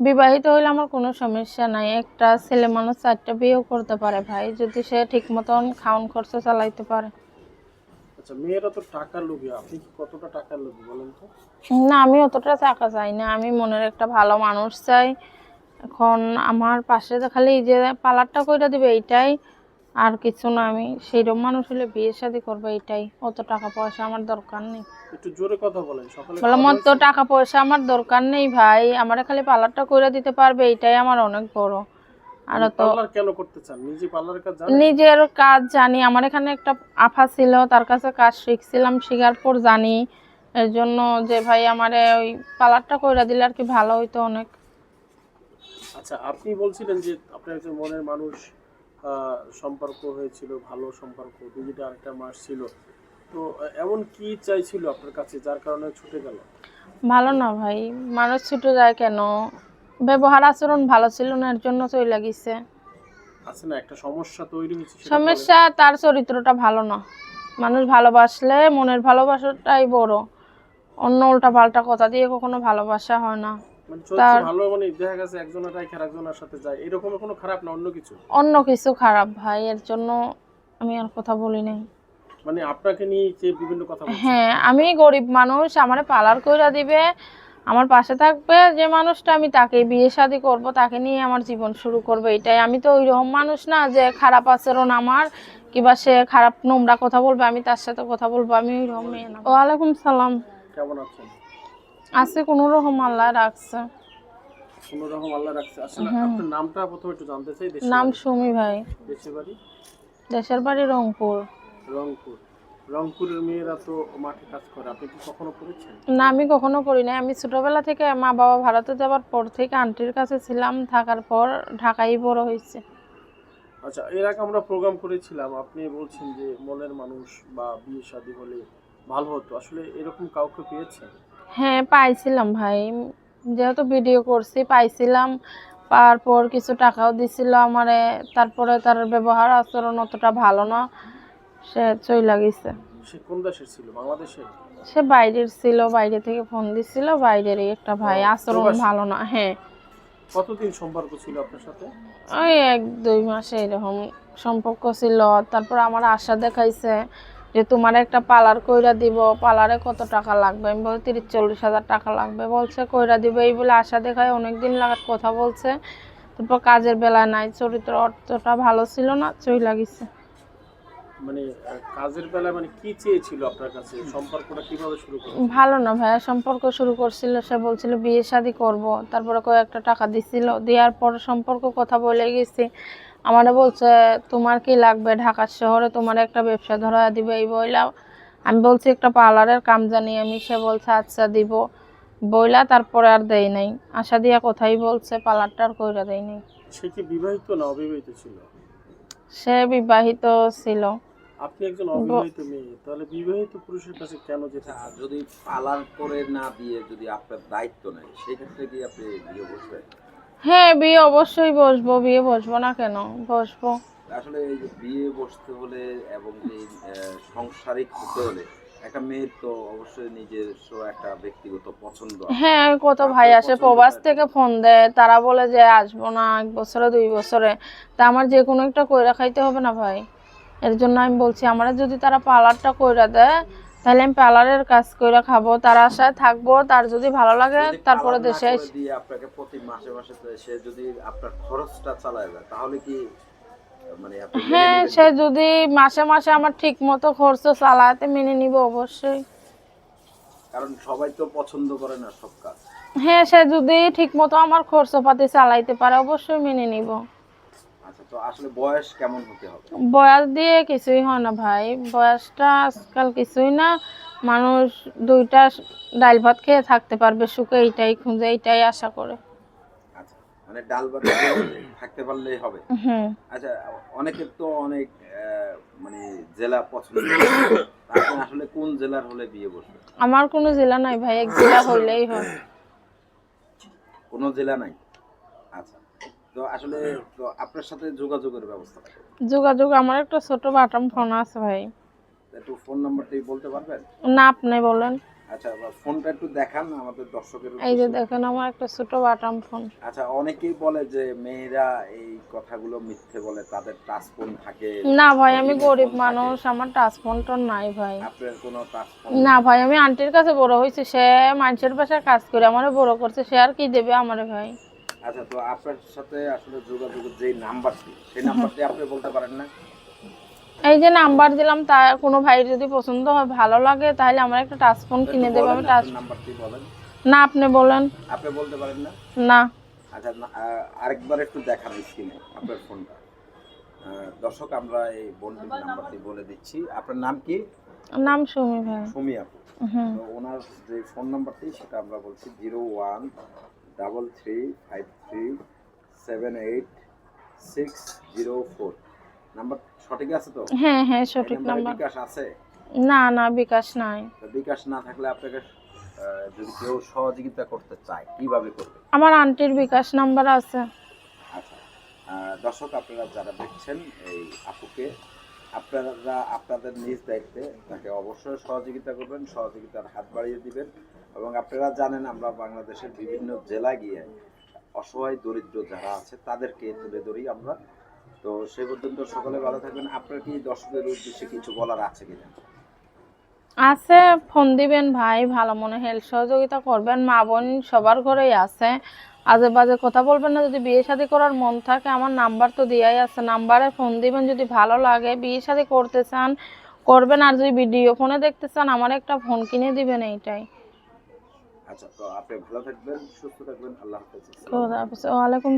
বিবাহিত হইলে আমার কোনো সমস্যা নাই। একটা ছেলে মানুষ চারটা বিয়েও করতে পারে ভাই যদি সে ঠিক মতন খাওন খরচ চালাইতে পারে। আচ্ছা মেয়েরা তো টাকার লোভী। আপনি কি কতটা টাকার লোভী বলেন তো? না আমি অতটা টাকা চাই না। আমি মনের একটা ভালো মানুষ চাই। এখন আমার পাশে খালি এই যে পার্লারটা কইরা দিবে এইটাই আর কিছু না আমি সেইরকম মানুষ হলে বিয়ে শাদি করব এটাই। অত টাকা পয়সা আমার দরকার নেই। একটু জোরে কথা বলেন সকালে বললাম অত টাকা পয়সা আমার দরকার নেই ভাই আমার খালি পার্লারটা কইরা দিতে পারবে এটাই আমার অনেক বড়। আর তো পার্লার কেন করতে চান? নিজে পার্লারের কাজ জানেন? নিজের কাজ জানি আমার এখানে একটা আফা ছিল তার কাছে কাজ শিখছিলাম শিখার পর জানি। এর জন্য যে ভাই আমারে ওই পার্লারটা কইরা দিলে আর কি ভালো হইতো অনেক। আচ্ছা আপনি বলছিলেন যে আপনার একজন মনের মানুষ। সম্পর্ক হয়েছিল ভালো সম্পর্ক দুইটা আরেকটা মাস ছিল। তো এমন কি চাইছিল আপনার কাছে যার কারণে ছুটে গেল? ভালো না ভাই মানুষ ছুটে যায় কেন? ব্যবহার আচরণ ভালো ছিল না এর জন্য চই লাগিছে আছে না একটা সমস্যা তৈরি হয়েছে সমস্যা তার চরিত্রটা ভালো না। মানুষ ভালোবাসলে মনের ভালোবাসাটাই বড়। অন্য উল্টা পাল্টা কথা দিয়ে কখনো ভালোবাসা হয় না। তার- ভালো মানে দেখা গেছে একজনের রাইখে আরেকজনের সাথে যায়। এরকম কোনো খারাপ না অন্য কিছু? অন্য কিছু খারাপ ভাই এর জন্য আমি আর কথা বলি নাই। মানে আপনাকে নিয়ে যে বিভিন্ন কথা হ্যাঁ আমি গরিব মানুষ আমারে পালার কইরা দিবে আমার পাশে থাকবে যে মানুষটা আমি তাকে বিয়ে শাদি করব তাকে নিয়ে আমার জীবন শুরু করবে এটাই। আমি তো ওইরকম মানুষ না যে খারাপ আচরণ আমার কিবা সে খারাপ নোংরা কথা বলবে আমি তার সাথে কথা বলব আমি ওইরকম মেয়ে না। ওয়ালাইকুম সালাম। কেমন আছেন? আছে কোনো রকম আল্লাহ রাখছে। কোনো রকম আল্লাহ রাখছে। আসলে আপনার নামটা প্রথমে একটু জানতে চাই দেশের নাম। সুমি ভাই। দেশের বাড়ি? দেশের বাড়ি রংপুর। রংপুর। রংপুরের মেয়েরা তো মাঠে কাজ করে আপনি কি কখনো করেছেন? না আমি কখনো করি না আমি ছোটবেলা থেকে মা বাবা ভারতে যাওয়ার পর থেকে আন্টির কাছে ছিলাম থাকার পর ঢাকায় বড় হয়েছে। আচ্ছা এর আগে আমরা প্রোগ্রাম করেছিলাম আপনি বলছেন যে মনের মানুষ বা বিয়ে শাদী হলে ভালো হতো। আসলে এরকম কাউকে পেয়েছেন? হ্যাঁ পাইছিলাম ভাই। যেহেতু ভিডিও করছি পাইছিলাম। পাওয়ার পর কিছু টাকাও দিছিল আমারে। তারপরে তার ব্যবহার আচরণ অতটা ভালো না। সে চই লাগিছে সে কোন দেশের ছিল? বাংলাদেশের সে বাইরের ছিল বাইরে থেকে ফোন দিছিল। বাইরেরই একটা ভাই আচরণ ভালো না হ্যাঁ। কতদিন সম্পর্ক ছিল আপনার সাথে? ওই এক দুই মাসে এরকম সম্পর্ক ছিল। তারপর আমার আশা দেখাইছে যে তোমার একটা পার্লার কইরা দিব পার্লারে কত টাকা লাগবে? আমি বলি তিরিশ চল্লিশ হাজার টাকা লাগবে। বলছে কইরা দিব। এই বলে আশা দেখায় অনেকদিন লাগার কথা বলছে। তারপর কাজের বেলায় নাই চরিত্র অর্থটা ভালো ছিল না চই লাগিছে মানে কাজের মানে কি চেয়েছিল আপনার কাছে? সম্পর্কটা কীভাবে শুরু করল ভালো না ভাইয়া সম্পর্ক শুরু করছিল। সে বলছিল বিয়ে শাদি করব। তারপরে কয়েকটা টাকা দিছিল। দেওয়ার পর সম্পর্ক কথা বলে গেছি। আমারে বলছে তোমার কি লাগবে? ঢাকার শহরে তোমার একটা ব্যবসা ধরা দিবে এই বইলা? আমি বলছি একটা পার্লারের কাম জানি আমি। সে বলছে আচ্ছা দিব। বইলা তারপরে আর দেই নাই। আশা দিয়া কোথায় বলছে পার্লারটা আর কইরা দেই নাই। সে কি বিবাহিত না অবিবাহিত ছিল? সে বিবাহিত ছিল। আপনি একজন অবিবাহিত মেয়ে তাহলে বিবাহিত পুরুষের কাছে কেন যেতে যদি পালার করে না দিয়ে যদি আপনার দায়িত্ব নেয় সেক্ষেত্রে কি আপনি বিয়ে বসবেন হ্যাঁ বিয়ে অবশ্যই বসবো বিয়ে বসবো না কেন? বসবো। আসলে এই যে বিয়ে বসতে হলে এবং এই সাংসারিক হতে হলে একটা মেয়ের তো অবশ্যই নিজস্ব একটা ব্যক্তিগত পছন্দ হ্যাঁ কত ভাই আসে প্রবাস থেকে ফোন দেয় তারা বলে যে আসব না এক বছরে দুই বছরে। তা আমার যে কোনো একটা কইরা খাইতে হবে না ভাই? এর জন্য আমি বলছি আমার যদি তারা পার্লারটা কইরা দেয় তাহলে আমি পার্লারের কাজ কইরা খাব তার আশায় থাকব তার যদি ভালো লাগে তারপরে দেশে দিয়ে আপনাকে প্রতি মাসে মাসে সে যদি আপনার খরচটা চালায় যায় তাহলে কি মানে হ্যাঁ সে যদি মাসে মাসে আমার ঠিক মতো খরচ চালাতে মেনে নিব অবশ্যই। কারণ সবাই তো পছন্দ করে না সব কাজ। হ্যাঁ সে যদি ঠিক মতো আমার খরচপাতি চালাইতে পারে অবশ্যই মেনে নিব। তো আসলে বয়স কেমন হতে হবে? বয়স দিয়ে কিছুই হয় না ভাই। বয়সটা আজকাল কিছুই না। মানুষ দুইটা ডাল ভাত খেয়ে থাকতে পারবে সুখে এইটাই খুঁজে এইটাই আশা করে। আচ্ছা মানে ডাল ভাত থাকতে পারলেই হবে। আচ্ছা অনেকের তো অনেক মানে জেলা পছন্দ আপনি আসলে কোন জেলার হলে বিয়ে বসবে আমার কোনো জেলা নাই ভাই এক জেলা হইলেই হয়। কোনো জেলা নাই? আচ্ছা তো আসলে আপনার সাথে যোগাযোগের ব্যবস্থা যোগাযোগ আমার একটা ছোট বাটাম ফোন আছে ভাই। একটু ফোন নাম্বারটি বলতে পারবেন? না আপনি বলেন। আচ্ছা ফোনটা একটু দেখান আমাদের দর্শকের এই যে দেখেন আমার একটা ছোট বাটাম ফোন। আচ্ছা অনেকেই বলে যে মেয়েরা এই কথাগুলো মিথ্যে বলে তাদের টাচ ফোন থাকে। না ভাই আমি গরিব মানুষ আমার টাচ ফোন টোন নাই ভাই। আপনার কোনো টাচ ফোন না ভাই আমি আন্টির কাছে বড় হয়েছি সে মানুষের বাসায় কাজ করে আমারে বড় করছে সে আর কি দেবে আমারে ভাই? আচ্ছা তো আপনার সাথে আসলে যোগাযোগের যে নাম্বারটি সেই নাম্বারটি আপনি বলতে পারেন না? এই যে নাম্বার দিলাম তা কোনো ভাই যদি পছন্দ হয় ভালো লাগে তাহলে আমার একটা টাচ ফোন কিনে দেবে আমি টাচ নাম্বারটি বলেন? না আপনি বলেন। আপনি বলতে পারেন না? না। আচ্ছা আরেকবার একটু দেখান স্ক্রিনে আপনার ফোনটা। দর্শক আমরা এই বোনটির নাম্বারটি বলে দিচ্ছি। আপনার নাম কি? নাম সুমি ভাই। সুমি আপু। হুম। তো ওনার যে ফোন নাম্বারটি সেটা আমরা বলছি zero one double three five three seven eight six zero four number সঠিক আছে তো? হ্যাঁ হ্যাঁ সঠিক নাম্বার বিকাশ আছে? না না বিকাশ নাই। বিকাশ না থাকলে আপনাকে যদি কেউ সহযোগিতা করতে চায় কীভাবে করবে? আমার আন্টির বিকাশ নাম্বার আছে। আচ্ছা দর্শক আপনারা যারা দেখছেন এই আপুকে আপনারা আপনাদের নিজ দায়িত্বে তাকে অবশ্যই সহযোগিতা করবেন সহযোগিতার হাত বাড়িয়ে দিবেন। এবং আপনারা জানেন আমরা বাংলাদেশের বিভিন্ন জেলায় গিয়ে অসহায়, দরিদ্র যারা আছে, তাদেরকে তুলে ধরি আমরা। তো সে পর্যন্ত সকলে ভালো থাকবেন। আপনার কি দর্শকদের উদ্দেশ্যে কিছু বলার আছে কিনা? আছে, ফোন দিবেন ভাই, ভালো মনে হেল্প সহযোগিতা করবেন, মা বোন সবার ঘরেই আছে। আজে বাজে কথা বলবেন না, যদি বিয়ে শাদী করার মন থাকে, আমার নাম্বার তো দেওয়াই আছে। নাম্বারে ফোন দিবেন, যদি ভালো লাগে, বিয়ে শাদী করতে চান, করবেন, আর যদি ভিডিও ফোনে দেখতে চান, আমার একটা ফোন কিনে দিবেন এইটাই। আচ্ছা তো আপনি ভালো থাকবেন সুস্থ থাকবেন আল্লাহ হাফেজ। আলাইকুম